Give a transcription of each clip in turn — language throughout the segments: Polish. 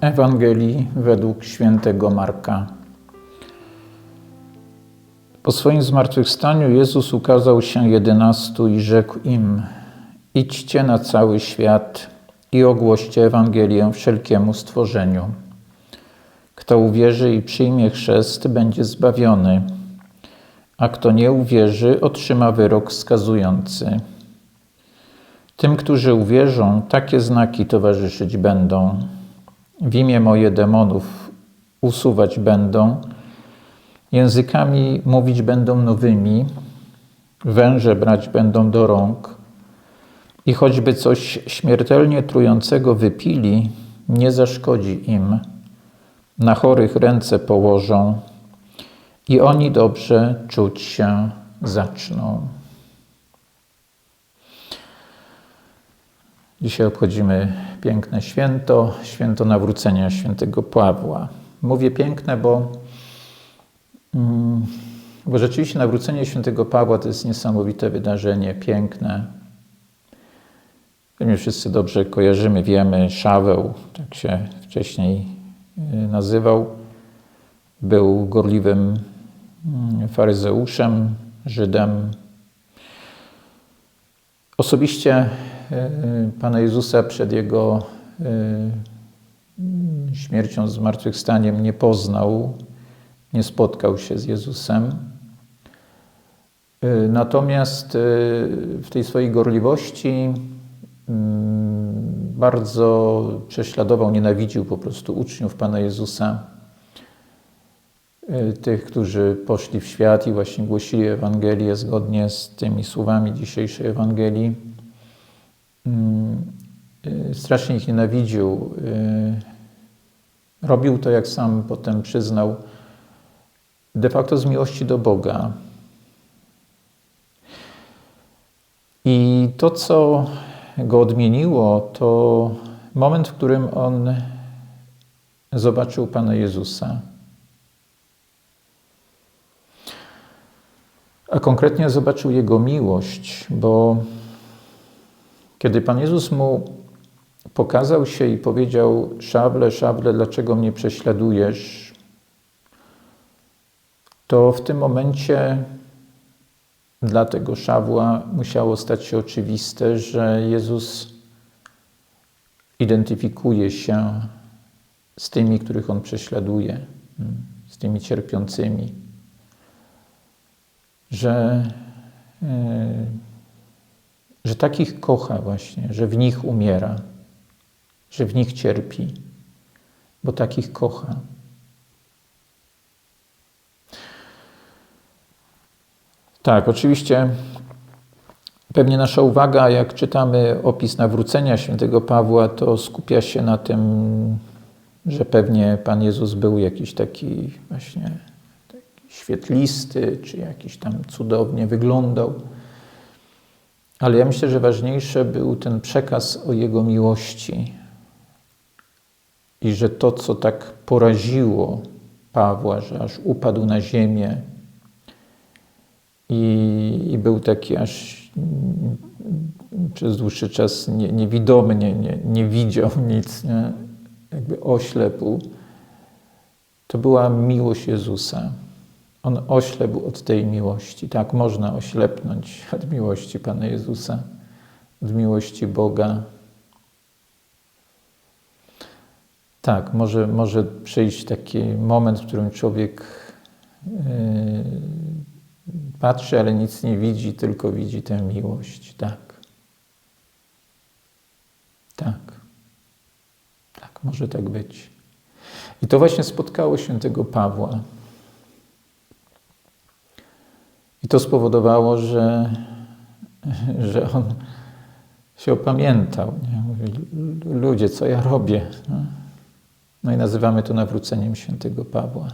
Ewangelii według świętego Marka. Po swoim zmartwychwstaniu Jezus ukazał się jedenastu i rzekł im: Idźcie na cały świat i ogłoście Ewangelię wszelkiemu stworzeniu. Kto uwierzy i przyjmie chrzest, będzie zbawiony, a kto nie uwierzy, otrzyma wyrok skazujący. Tym, którzy uwierzą, takie znaki towarzyszyć będą. W imię moje demonów usuwać będą, językami mówić będą nowymi, węże brać będą do rąk i choćby coś śmiertelnie trującego wypili, nie zaszkodzi im. Na chorych ręce położą i oni dobrze czuć się zaczną. Dzisiaj obchodzimy piękne święto, święto nawrócenia świętego Pawła. Mówię piękne, bo, mm, bo rzeczywiście nawrócenie świętego Pawła to jest niesamowite wydarzenie, piękne. Pewnie wszyscy dobrze kojarzymy, wiemy, Szaweł, tak się wcześniej y, nazywał, był gorliwym mm, faryzeuszem, Żydem. Osobiście Pana Jezusa przed Jego y, śmiercią, zmartwychwstaniem nie poznał, nie spotkał się z Jezusem. Y, natomiast w tej swojej gorliwości bardzo prześladował, nienawidził po prostu uczniów Pana Jezusa, tych, którzy poszli w świat i właśnie głosili Ewangelię zgodnie z tymi słowami dzisiejszej Ewangelii. Mm, y, strasznie ich nienawidził. Y, robił to, jak sam potem przyznał, de facto z miłości do Boga. I to, co go odmieniło, to moment, w którym on zobaczył Pana Jezusa. A konkretnie zobaczył Jego miłość, bo kiedy Pan Jezus mu pokazał się i powiedział: Szable, szable, dlaczego mnie prześladujesz? To w tym momencie dla tego szawła musiało stać się oczywiste, że Jezus identyfikuje się z tymi, których on prześladuje, z tymi cierpiącymi, że. Yy, że takich kocha właśnie, że w nich umiera, że w nich cierpi, bo takich kocha. Tak, oczywiście pewnie nasza uwaga, jak czytamy opis nawrócenia świętego Pawła, to skupia się na tym, że pewnie Pan Jezus był jakiś taki właśnie taki świetlisty, czy jakiś tam cudownie wyglądał. Ale ja myślę, że ważniejszy był ten przekaz o Jego miłości. I że to, co tak poraziło Pawła, że aż upadł na ziemię i, i był taki aż przez dłuższy czas nie, niewidomy, nie, nie, nie widział nic, nie? jakby oślepł, to była miłość Jezusa. On oślepł od tej miłości. Tak, można oślepnąć od miłości Pana Jezusa, od miłości Boga. Tak, może, może przyjść taki moment, w którym człowiek yy, patrzy, ale nic nie widzi, tylko widzi tę miłość. Tak. Tak. Tak, może tak być. I to właśnie spotkało świętego Pawła. I to spowodowało, że, że on się opamiętał. Nie? Mówi, ludzie, co ja robię? No. no i nazywamy to nawróceniem świętego Pawła.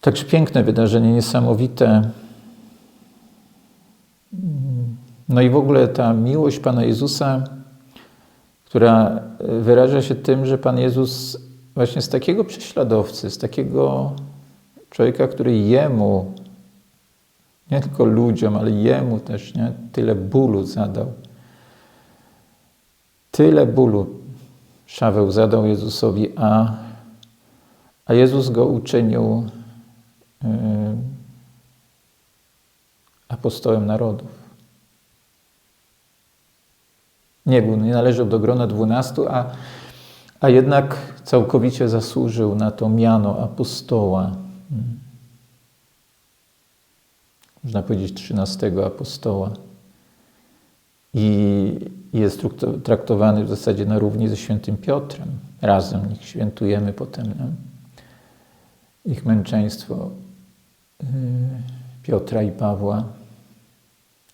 Także piękne wydarzenie, niesamowite. No i w ogóle ta miłość Pana Jezusa, która wyraża się tym, że Pan Jezus właśnie z takiego prześladowcy, z takiego Człowieka, który jemu, nie tylko ludziom, ale jemu też, nie, tyle bólu zadał. Tyle bólu Szaweł zadał Jezusowi, a, a Jezus go uczynił y, apostołem narodów. Nie był, nie należał do grona dwunastu, a, a jednak całkowicie zasłużył na to miano apostoła. Można powiedzieć trzynastego apostoła. I jest traktowany w zasadzie na równi ze świętym Piotrem. Razem ich świętujemy potem no? ich męczeństwo y, Piotra i Pawła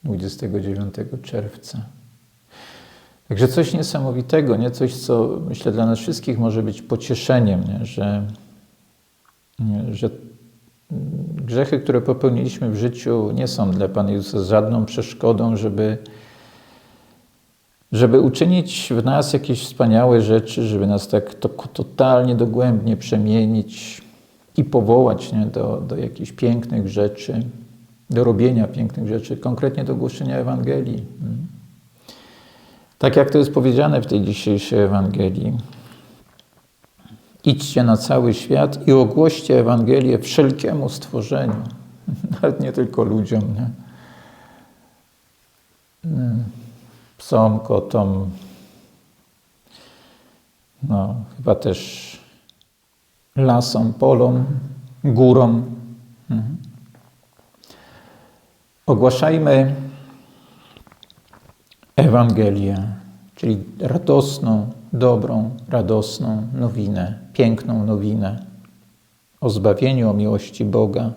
29 czerwca. Także coś niesamowitego, nie? coś, co myślę dla nas wszystkich może być pocieszeniem, nie? Że, że grzechy, które popełniliśmy w życiu, nie są dla Pana Jezusa żadną przeszkodą, żeby, żeby uczynić w nas jakieś wspaniałe rzeczy, żeby nas tak to, totalnie dogłębnie przemienić i powołać nie? Do, do jakichś pięknych rzeczy, do robienia pięknych rzeczy, konkretnie do głoszenia Ewangelii. Hmm. Tak jak to jest powiedziane w tej dzisiejszej Ewangelii. Idźcie na cały świat i ogłoście Ewangelię wszelkiemu stworzeniu. Nawet nie tylko ludziom. Nie? Psom, kotom, no, chyba też lasom, polom, górom. Mhm. Ogłaszajmy Ewangelię, czyli radosną, dobrą, radosną nowinę, piękną nowinę o zbawieniu, o miłości Boga.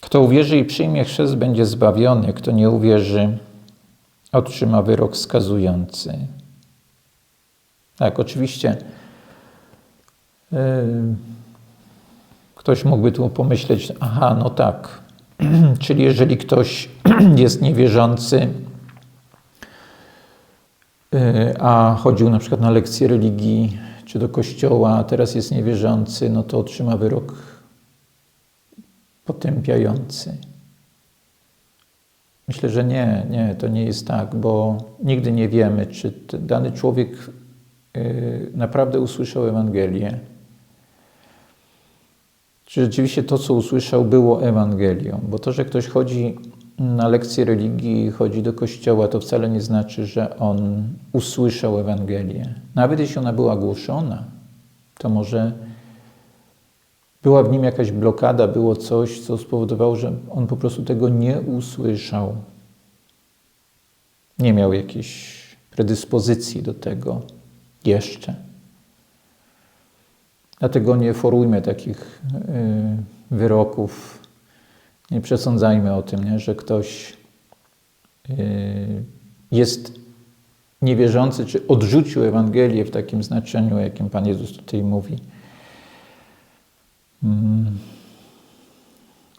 Kto uwierzy i przyjmie chrzest, będzie zbawiony. Kto nie uwierzy, otrzyma wyrok skazujący. Tak, oczywiście. Yy, ktoś mógłby tu pomyśleć, aha, no tak, czyli jeżeli ktoś jest niewierzący, a chodził na przykład na lekcje religii czy do kościoła, a teraz jest niewierzący, no to otrzyma wyrok potępiający. Myślę, że nie, nie, to nie jest tak, bo nigdy nie wiemy, czy dany człowiek y, naprawdę usłyszał Ewangelię czy rzeczywiście to, co usłyszał, było Ewangelią. Bo to, że ktoś chodzi na lekcje religii, chodzi do kościoła, to wcale nie znaczy, że on usłyszał Ewangelię. Nawet jeśli ona była głoszona, to może była w nim jakaś blokada, było coś, co spowodowało, że on po prostu tego nie usłyszał. Nie miał jakiejś predyspozycji do tego jeszcze. Dlatego nie forujmy takich y, wyroków, nie przesądzajmy o tym, nie, że ktoś y, jest niewierzący, czy odrzucił Ewangelię w takim znaczeniu, jakim Pan Jezus tutaj mówi. Mm.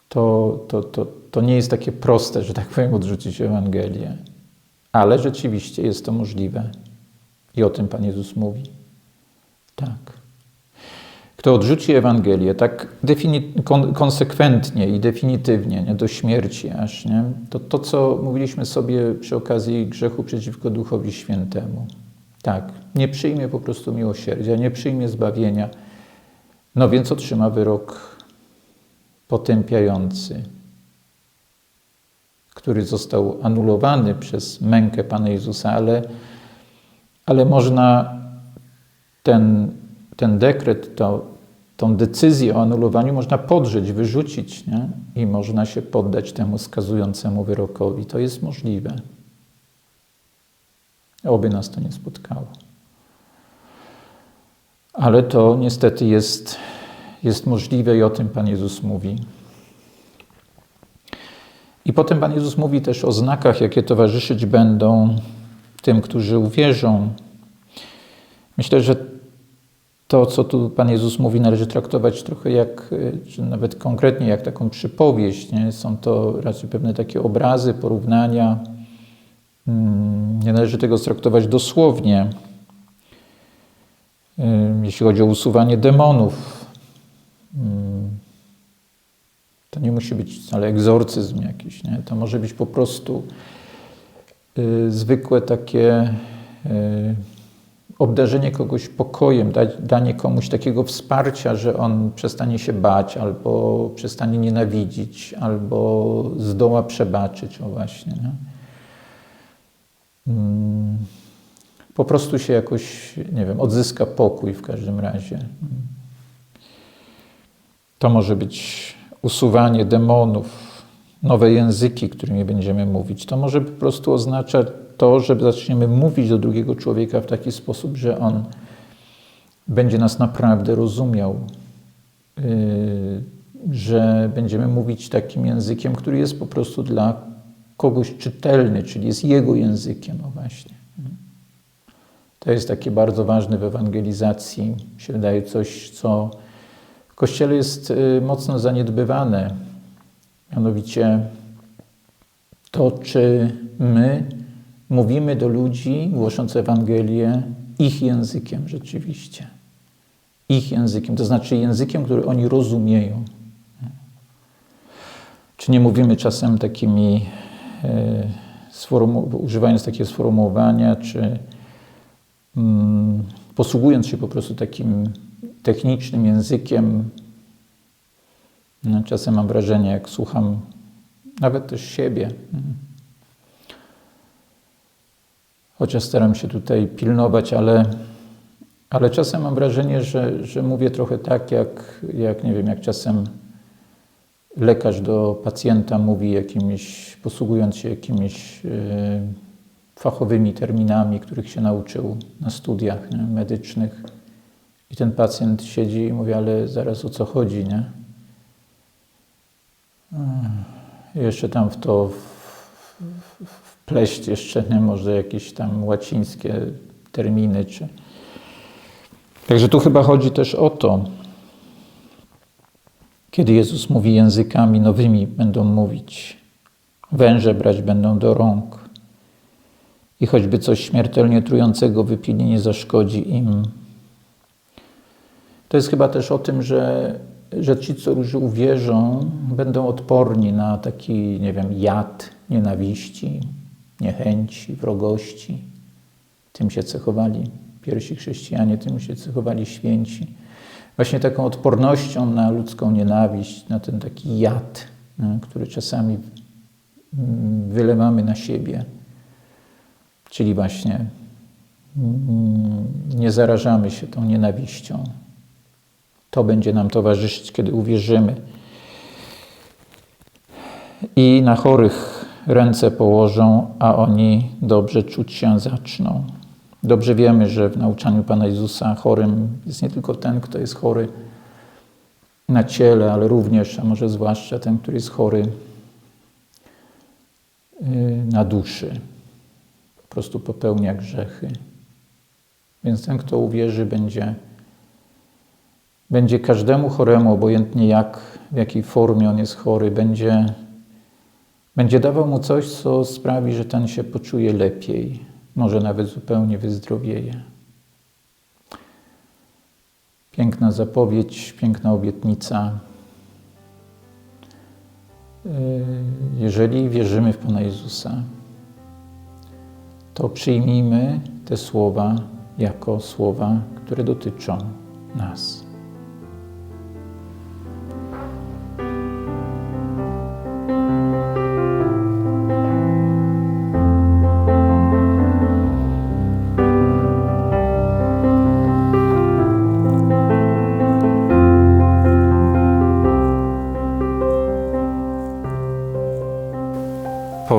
To, to, to, to nie jest takie proste, że tak powiem, odrzucić Ewangelię. Ale rzeczywiście jest to możliwe. I o tym Pan Jezus mówi. Tak. Kto odrzuci Ewangelię tak kon konsekwentnie i definitywnie, nie, do śmierci aż, nie, to to, co mówiliśmy sobie przy okazji grzechu przeciwko Duchowi Świętemu. Tak, nie przyjmie po prostu miłosierdzia, nie przyjmie zbawienia, no więc otrzyma wyrok potępiający, który został anulowany przez mękę Pana Jezusa, ale, ale można ten, ten dekret, to, tą decyzję o anulowaniu można podrzeć, wyrzucić nie? i można się poddać temu skazującemu wyrokowi. To jest możliwe. Oby nas to nie spotkało. Ale to niestety jest, jest możliwe i o tym Pan Jezus mówi. I potem Pan Jezus mówi też o znakach, jakie towarzyszyć będą tym, którzy uwierzą. Myślę, że to, co tu Pan Jezus mówi, należy traktować trochę jak, czy nawet konkretnie jak taką przypowieść. Nie? Są to raczej pewne takie obrazy, porównania. Mm, nie należy tego traktować dosłownie. Jeśli chodzi o usuwanie demonów, mm, to nie musi być wcale egzorcyzm jakiś. Nie? To może być po prostu y, zwykłe takie obdarzenie kogoś pokojem, danie komuś takiego wsparcia, że on przestanie się bać, albo przestanie nienawidzić, albo zdoła przebaczyć, o właśnie. Nie? Mm, po prostu się jakoś, nie wiem, odzyska pokój w każdym razie. To może być usuwanie demonów, nowe języki, którymi będziemy mówić. To może po prostu oznaczać to, że zaczniemy mówić do drugiego człowieka w taki sposób, że on będzie nas naprawdę rozumiał, yy, że będziemy mówić takim językiem, który jest po prostu dla kogoś czytelny, czyli jest jego językiem, o właśnie. To jest takie bardzo ważne w ewangelizacji. Się wydaje coś, co w Kościele jest yy, mocno zaniedbywane. Mianowicie to, czy my mówimy do ludzi głosząc Ewangelię ich językiem rzeczywiście. Ich językiem, to znaczy językiem, który oni rozumieją. Czy nie mówimy czasem takimi, e, używając takie sformułowania, czy mm, posługując się po prostu takim technicznym językiem, no, czasem mam wrażenie, jak słucham nawet też siebie, chociaż staram się tutaj pilnować, ale, ale czasem mam wrażenie, że, że mówię trochę tak, jak, jak nie wiem, jak czasem lekarz do pacjenta mówi jakimiś, posługując się jakimiś yy, fachowymi terminami, których się nauczył na studiach nie, medycznych. I ten pacjent siedzi i mówi, ale zaraz o co chodzi, nie? I jeszcze tam w to wpleść jeszcze nie, może jakieś tam łacińskie terminy. Czy... Także tu chyba chodzi też o to, kiedy Jezus mówi językami nowymi, będą mówić, węże brać będą do rąk i choćby coś śmiertelnie trującego wypili, nie zaszkodzi im. To jest chyba też o tym, że, że ci, którzy uwierzą, będą odporni na taki, nie wiem, jad nienawiści, niechęci, wrogości. Tym się cechowali pierwsi chrześcijanie, tym się cechowali święci. Właśnie taką odpornością na ludzką nienawiść, na ten taki jad, który czasami mm, wylewamy na siebie. Czyli właśnie mm, nie zarażamy się tą nienawiścią. To będzie nam towarzyszyć, kiedy uwierzymy. I na chorych ręce położą, a oni dobrze czuć się zaczną. Dobrze wiemy, że w nauczaniu Pana Jezusa chorym jest nie tylko ten, kto jest chory na ciele, ale również, a może zwłaszcza ten, który jest chory y, na duszy. Po prostu popełnia grzechy. Więc ten, kto uwierzy, będzie, będzie każdemu choremu, obojętnie jak, w jakiej formie on jest chory, będzie będzie dawał mu coś, co sprawi, że ten się poczuje lepiej, może nawet zupełnie wyzdrowieje. Piękna zapowiedź, piękna obietnica. Yy, jeżeli wierzymy w Pana Jezusa, to przyjmijmy te słowa jako słowa, które dotyczą nas.